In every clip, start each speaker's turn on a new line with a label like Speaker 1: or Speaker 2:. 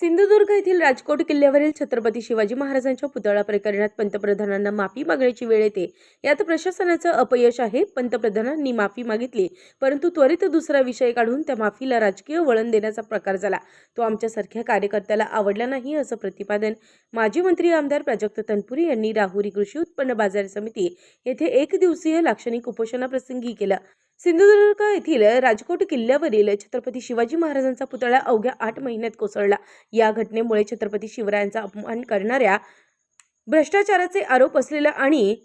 Speaker 1: सिंधुदुर्ग येथील राजकोट किल्ल्यावरील छत्रपती शिवाजी महाराजांच्या पुतळा प्रकरणात पंतप्रधानांना माफी मागण्याची वेळ येते. यात प्रशासनाचं अपयश आहे. पंतप्रधानांनी माफी मागितली परंतु त्वरित दुसरा विषय काढून त्या माफीला राजकीय वळण देण्याचा प्रकार झाला. तो आमच्यासारख्या कार्यकर्त्याला आवडला नाही असं प्रतिपादन माजी मंत्री आमदार प्राजक्त तनपुरे यांनी राहुरी कृषी उत्पन्न बाजार समिती येथे एक दिवसीय लाक्षणिक उपोषणाप्रसंगी केलं. सिंधुदुर्ग येथील राजकोट किल्ल्यावरील छत्रपती शिवाजी महाराजांचा पुतळा अवघ्या आठ महिन्यात कोसळला. या घटनेमुळे छत्रपती शिवरायांचा अपमान करणाऱ्या भ्रष्टाचाराचे आरोप असलेलं आणि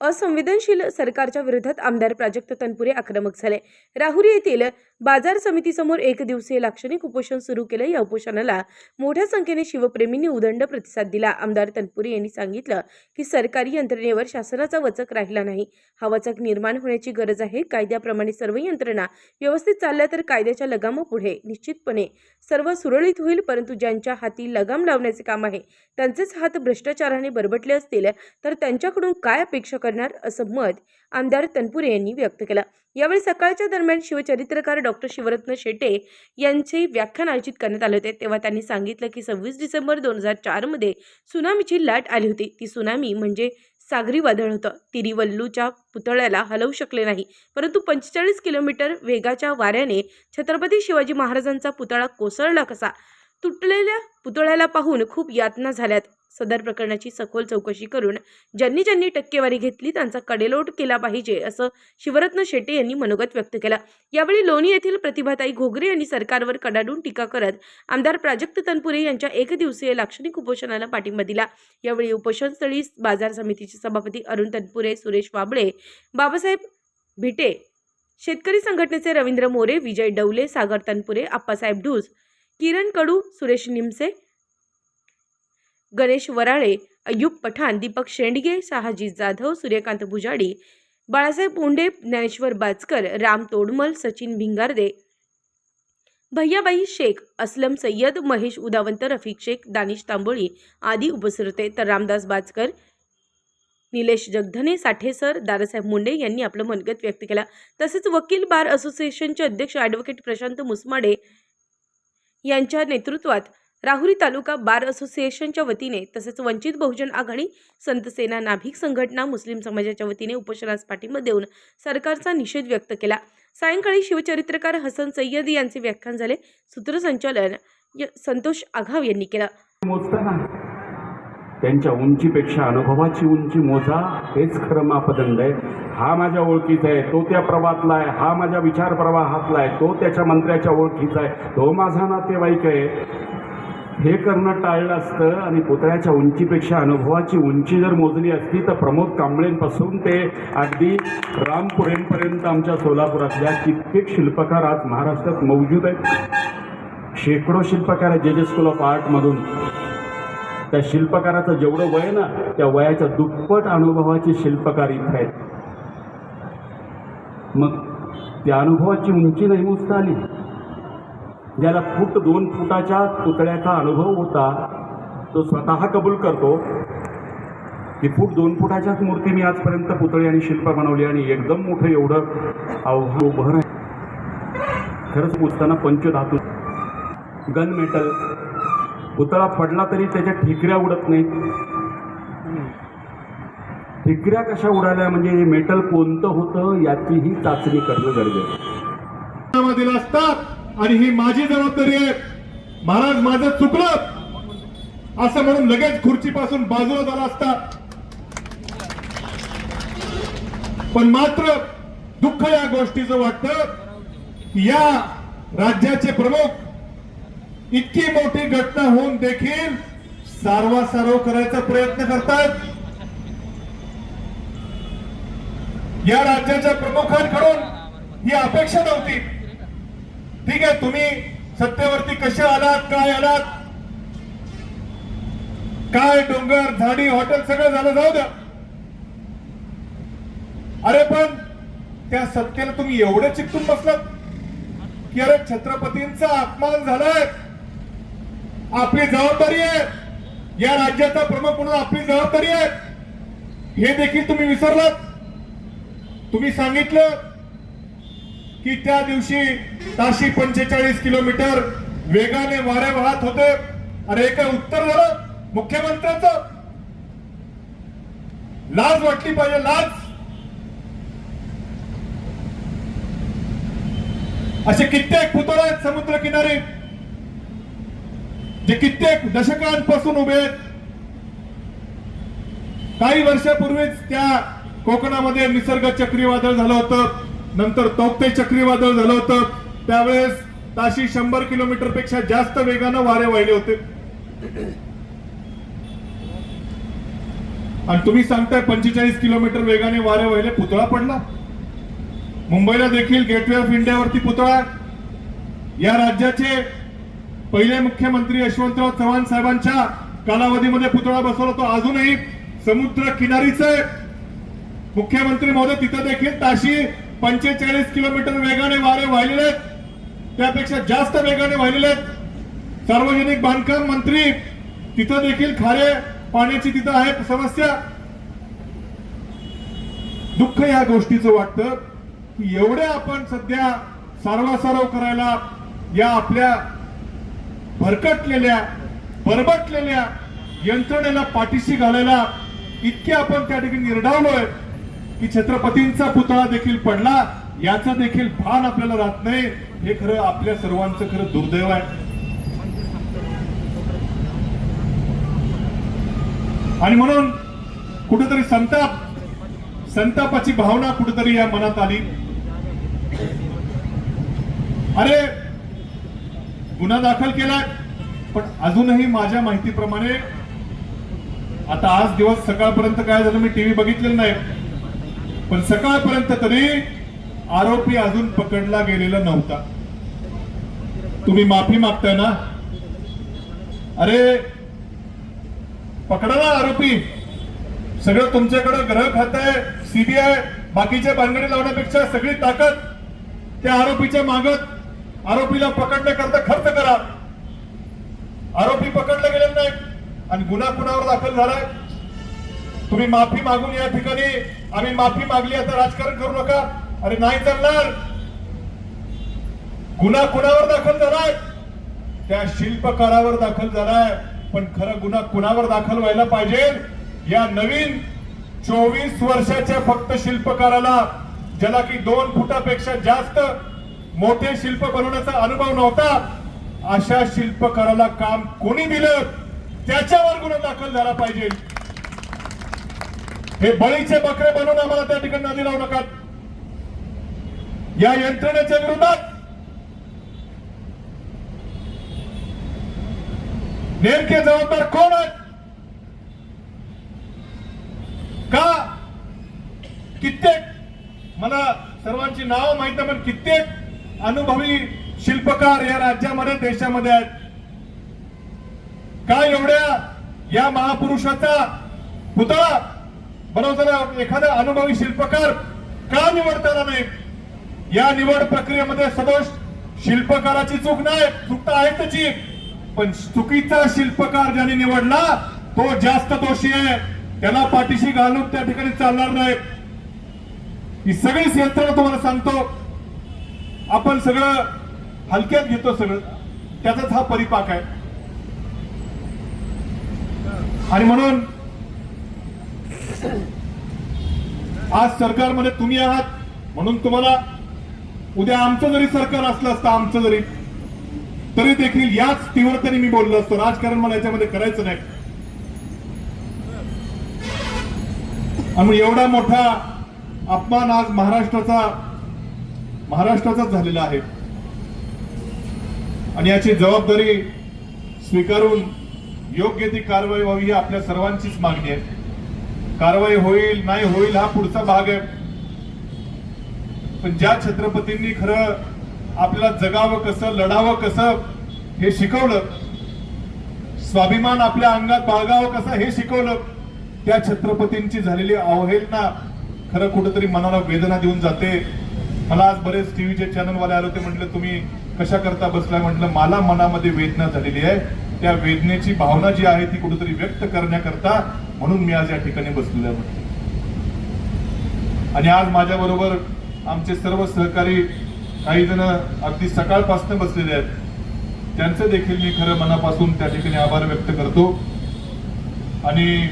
Speaker 1: असंवेदनशील सरकारच्या विरोधात आमदार प्राजक्त तनपुरे आक्रमक झाले. राहुरी येथील बाजार समितीसमोर एक दिवसीय लाक्षणिक उपोषण सुरू केलं. या उपोषणाला मोठ्या संख्येने शिवप्रेमींनी उदंड प्रतिसाद दिला. आमदार तनपुरे यांनी सांगितलं की सरकारी यंत्रणेवर शासनाचा वचक राहिला नाही. हा वचक निर्माण होण्याची गरज आहे. कायद्याप्रमाणे सर्व यंत्रणा व्यवस्थित चालल्या तर कायद्याच्या लगामापुढे निश्चितपणे सर्व सुरळीत होईल. परंतु ज्यांच्या हाती लगाम लावण्याचे काम आहे त्यांचेच हात भ्रष्टाचाराने बरबटले असतील तर त्यांच्याकडून काय अपेक्षा करणार असं मत आमदार तनपुरे यांनी व्यक्त केलं. यावेळी सकाळच्या दरम्यान शिवचरित्रकार डॉक्टर शिवरत्न शेटे यांचे व्याख्यान आयोजित करण्यात आले होते. तेव्हा त्यांनी सांगितलं की सव्वीस डिसेंबर दोन हजार चारमध्ये सुनामीची लाट आली होती. ती सुनामी म्हणजे सागरी वादळ होतं. तिरिवल्लूच्या पुतळ्याला हलवू शकले नाही. परंतु पंचेचाळीस किलोमीटर वेगाच्या वाऱ्याने छत्रपती शिवाजी महाराजांचा पुतळा कोसळला कसा? तुटलेल्या पुतळ्याला पाहून खूप यातना झाल्यात. सदर प्रकरणाची सखोल चौकशी करून ज्यांनी ज्यांनी टक्केवारी घेतली त्यांचा कडेलोट केला पाहिजे असं शिवरत्न शेटे यांनी मनोगत व्यक्त केला. यावेळी लोणी येथील प्रतिभाताई घोगरे यांनी सरकारवर कडाडून टीका करत आमदार प्राजक्त तनपुरे यांच्या एक दिवसीय लाक्षणिक उपोषणाला पाठिंबा दिला. यावेळी उपोषणस्थळी बाजार समितीचे सभापती अरुण तनपुरे सुरेश वाबळे बाबासाहेब भिटे शेतकरी संघटनेचे रवींद्र मोरे विजय डवले सागर तनपुरे आप्पासाहेब ढूस किरण कडू सुरेश निमसे गणेश वराळे अय्यूब पठाण दीपक शेंडगे शहाजी जाधव सूर्यकांत भुजाडी बाळासाहेब पोंडे ज्ञानेश्वर बाचकर राम तोडमल सचिन भिंगारदे भैयाबाई शेख असलम सय्यद महेश उदावंत रफिक शेख दानिश तांबोळी आदी उपस्थित होते तर रामदास बाचकर निलेश जगधने साठेसर दादासाहेब मुंडे यांनी आपलं मनगत व्यक्त केला. तसेच वकील बार असोसिएशनचे अध्यक्ष ॲडव्होकेट प्रशांत मुसमाडे यांच्या नेतृत्वात राहुरी तालुका बार असोसिएशनच्या वतीने तसेच वंचित बहुजन आघाडी संत सेना नाभिक संघटना मुस्लिम समाजाच्या वतीने उपोषणास पाठिंबा देऊन सरकारचा निषेध व्यक्त केला. सायंकाळी शिवचरित्रकार हसन सय्यद यांचे व्याख्यान झाले. सूत्रसंचालन य- संतोष आघाव यांनी केलं.
Speaker 2: मोजताना त्यांच्या उंचीपेक्षा अनुभवाची उंची मोजा. हेच खरं मापदंड आहे. हा माझ्या ओळखीचा आहे. तो त्या प्रवाहातला आहे. हा माझ्या विचार प्रवाहातला आहे. तो त्याच्या मंत्र्याच्या ओळखीचा आहे. तो माझा नातेवाईक आहे. हे करणं टाळलं असतं आणि पुतळ्याच्या उंचीपेक्षा अनुभवाची उंची जर मोजली असती तर प्रमोद कांबळेंपासून ते अगदी रामपुरेंपर्यंत आमच्या सोलापुरातल्या कित्येक शिल्पकार आज महाराष्ट्रात मौजूद आहेत. शेकडो शिल्पकार आहेत. जे जे स्कूल ऑफ आर्टमधून त्या शिल्पकाराचं जेवढं वय ना त्या वयाच्या दुप्पट अनुभवाची शिल्पकार इथं आहेत. मग त्या अनुभवाची उंची नाही मोजता आली? ज्याला फूट दोन फुटाच्या पुतळ्याचा अनुभव होता तो स्वतः कबूल करतो की फूट दोन फुटाच्याच मूर्ती मी आजपर्यंत पुतळी आणि शिल्प बनवली आणि एकदम मोठं एवढं आव्हान उभं आहे खरंच पुसताना पंचधातू गन मेटल पुतळा पडला तरी त्याच्या ठिकऱ्या उडत नाहीत. ठिकऱ्या कशा उडाल्या म्हणजे हे मेटल कोणतं होतं याचीही चाचणी करणं गरजेचं
Speaker 3: असतात. आणि ही माझी जबाबदारी आहे. महाराज माझं चुकलं. असं म्हणून लगेच खुर्चीपासून बाजूला झाला असता. पण मात्र दुःख या गोष्टीचं वाटतं या राज्याचे प्रमुख इतकी मोठी घटना होऊन देखील सारवासारव करायचा प्रयत्न करतात. या राज्याच्या प्रमुखांकडून ही अपेक्षा नव्हती. ठीक आहे तुम्ही सत्तेवरती कसे आलात काय आलात? काय डोंगर झाडी हॉटेल सगळं झालं जाऊ द्या. अरे पण त्या सत्तेला तुम्ही एवढे चिकटून बसलात की अरे छत्रपतींचा अपमान झालाय. आपली जबाबदारी आहे. या राज्याचा प्रमुख म्हणून आपली जबाबदारी आहे. हे देखील तुम्ही विसरलात. तुम्ही सांगितलं की त्या दिवशी ताशी पंचेचाळीस किलोमीटर वेगाने वारे वाहत होते. अरे काय उत्तर झालं. मुख्यमंत्र्याचं. लाज वाटली पाहिजे लाज. असे कित्येक पुतळे आहेत समुद्र किनारी जे कित्येक दशकांपासून उभे आहेत. काही वर्षापूर्वीच त्या कोकणामध्ये निसर्ग चक्रीवादळ झालं होतं. नंतर तौक्ते चक्रीवादळ झालं होतं. त्यावेळेस ताशी शंभर किलोमीटरपेक्षा जास्त वेगानं वारे वाहिले होते. आणि तुम्ही सांगताय पंचेचाळीस किलोमीटर वेगाने वारे वाहिले पुतळा पडला. मुंबईला देखील गेटवे ऑफ इंडियावरती पुतळा. या राज्याचे पहिले मुख्यमंत्री यशवंतराव चव्हाण साहेबांच्या कालावधीमध्ये पुतळा बसवला तो अजूनही समुद्र किनारीच मुख्यमंत्री महोदय तिथं देखील ताशी पंचेचाळीस किलोमीटर वेगाने वारे वाहिलेले आहेत. त्यापेक्षा जास्त वेगाने वाहिलेले आहेत. सार्वजनिक बांधकाम मंत्री तिथं देखील खारे पाण्याची तिथं आहे समस्या. दुःख या गोष्टीचं वाटतं की एवढे आपण सध्या सारवासारव करायला या आपल्या भरकटलेल्या बरबटलेल्या यंत्रणेला पाठीशी घालायला इतके आपण त्या ठिकाणी निर्डावलोय. की छत्रपतींचा पुतळा देखील पडला याचं देखील भान आपल्याला राहत नाही. हे खरं आपल्या सर्वांचं खरं दुर्दैव आहे. आणि म्हणून कुठेतरी संताप संतापाची भावना कुठेतरी या मनात आली. अरे गुन्हा दाखल केलाय पण अजूनही माझ्या माहितीप्रमाणे आता आज दिवस सकाळपर्यंत काय झालं मी टीव्ही बघितलेलं नाही. पण सकाळपर्यंत तरी आरोपी अजून पकडला गेलेला नव्हता. तुम्ही माफी मागताय ना? अरे पकडा आरोपी. सगळं तुमच्याकडे ग्रह खात आहे सीबीआय बाकीच्या बांधणी लावण्यापेक्षा सगळी ताकद त्या आरोपीच्या मागत आरोपीला पकडण्याकरता खर्च करा. आरोपी पकडले गेले नाही. आणि गुन्हा कुणावर दाखल झालाय? तुम्ही माफी मागून या ठिकाणी. आम्ही माफी मागली आता राजकारण करू नका. अरे नाही चालणार. गुन्हा कुणावर दाखल झालाय? त्या शिल्पकारावर दाखल झालाय. पण खरं गुन्हा कुणावर दाखल व्हायला पाहिजे? या नवीन चोवीस वर्षाच्या फक्त शिल्पकाराला ज्याला की दोन फुटापेक्षा जास्त मोठे शिल्प बनवण्याचा अनुभव नव्हता अशा शिल्पकाराला काम कोणी दिलं? त्याच्यावर गुन्हा दाखल झाला पाहिजे. हे बळीचे बकरे बनवून आम्हाला त्या ठिकाणी नदी लावू नका. या यंत्रणेच्या विरोधात नेमके जबाबदार कोण आहेत? का कित्येक मला सर्वांची नावं माहीत पण कित्येक अनुभवी शिल्पकार या राज्यामध्ये देशामध्ये आहेत. का एवढ्या या महापुरुषाचा पुतळा बनवताना एखादा अनुभवी शिल्पकार का निवडता नाही? या निवड प्रक्रियेमध्ये सदोष शिल्पकाराची चूक नाही चूक तर आहे त्याची. पण चुकीचा शिल्पकार ज्याने निवडला तो जास्त दोषी आहे. त्याला पाठीशी घालून त्या ठिकाणी चालणार नाही. ही सगळीच यंत्रणा तुम्हाला सांगतो. आपण सगळं हलक्यात घेतो सगळं. त्याचाच हा परिपाक आहे. आणि म्हणून आज सरकारमध्ये तुम्ही आहात म्हणून तुम्हाला उद्या आमचं जरी सरकार असलं असतं आमचं जरी तरी देखील याच तीव्रतेने मी बोललो असतो. राजकारण मला याच्यामध्ये करायचं नाही. आणि एवढा मोठा अपमान आज महाराष्ट्राचा महाराष्ट्राचाच झालेला आहे. आणि याची जबाबदारी स्वीकारून योग्य ती कारवाई व्हावी ही आपल्या सर्वांचीच मागणी आहे. कारवाई होईल नाही होईल हा पुढचा भाग आहे. पण ज्या छत्रपतींनी खरं आपल्याला जगावं कसं लढावं कसं हे शिकवलं स्वाभिमान आपल्या अंगात बाळगावं कसं हे शिकवलं त्या छत्रपतींची झालेली अवहेलना खरं कुठंतरी मनाला वेदना देऊन जाते. मला आज बरेच टीव्हीचे चॅनलवाले आले होते म्हटलं तुम्ही कशा करता बसलाय? म्हटलं मला मनामध्ये वेदना झालेली आहे. त्या वेदनेची भावना जी आहे ती कुठेतरी व्यक्त करण्याकरता म्हणून मी आज या ठिकाणी बसलेलो आहे आणि आज माझ्या बरोबर आमचे सर्व सहकारी काही जण अगदी सकाळपासून बसलेले आहेत. त्यांचं देखील मी खरं मनापासून त्या ठिकाणी आभार व्यक्त करतो. आणि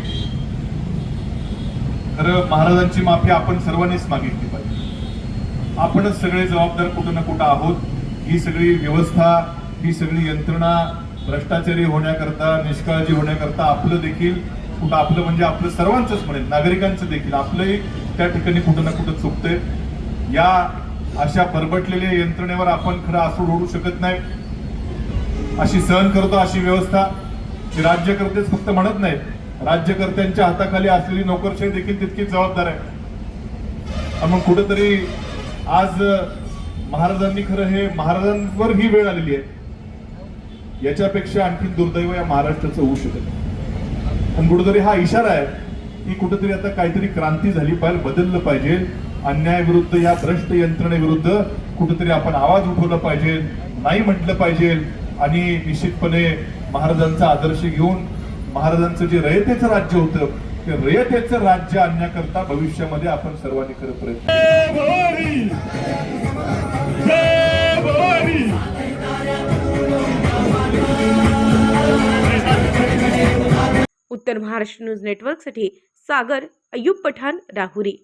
Speaker 3: खरं महाराजांची माफी आपण सर्वांनीच मागितली पाहिजे. आपणच सगळे जबाबदार कुठं ना कुठं आहोत. ही सगळी व्यवस्था ही सगळी यंत्रणा भ्रष्टाचारी होण्याकरता निष्काळजी होण्याकरता आपलं देखील कुठं आपलं म्हणजे आपलं सर्वांचंच म्हणेल नागरिकांचं देखील आपलंही त्या ठिकाणी कुठं ना कुठं चुकतंय. या अशा बरबटलेल्या यंत्रणेवर आपण खरं आसूड ओढू शकत नाही. अशी सहन करतो अशी व्यवस्था राज्यकर्तेच फक्त म्हणत नाहीत. राज्यकर्त्यांच्या हाताखाली असलेली नोकरशाही देखील तितकीच जबाबदार आहे. मग कुठंतरी आज महाराजांनी खरं हे महाराजांवर ही वेळ आलेली आहे. याच्यापेक्षा आणखी दुर्दैव या महाराष्ट्राचं होऊ शकत पण कुठेतरी हा इशारा आहे की कुठेतरी आता काहीतरी क्रांती झाली पाहिजे बदललं पाहिजे. अन्यायाविरुद्ध या भ्रष्ट यंत्रणेविरुद्ध कुठेतरी आपण आवाज उठवला पाहिजे नाही म्हटलं पाहिजे. आणि निश्चितपणे महाराजांचा आदर्श घेऊन महाराजांचं जे रयतेचं राज्य होतं ते रयतेचं राज्य आणण्याकरता भविष्यामध्ये आपण सर्वांनी खरं प्रयत्न
Speaker 1: उत्तर महाराष्ट्र न्यूज नेटवर्कसाठी सागर अय्यूब पठाण राहुरी.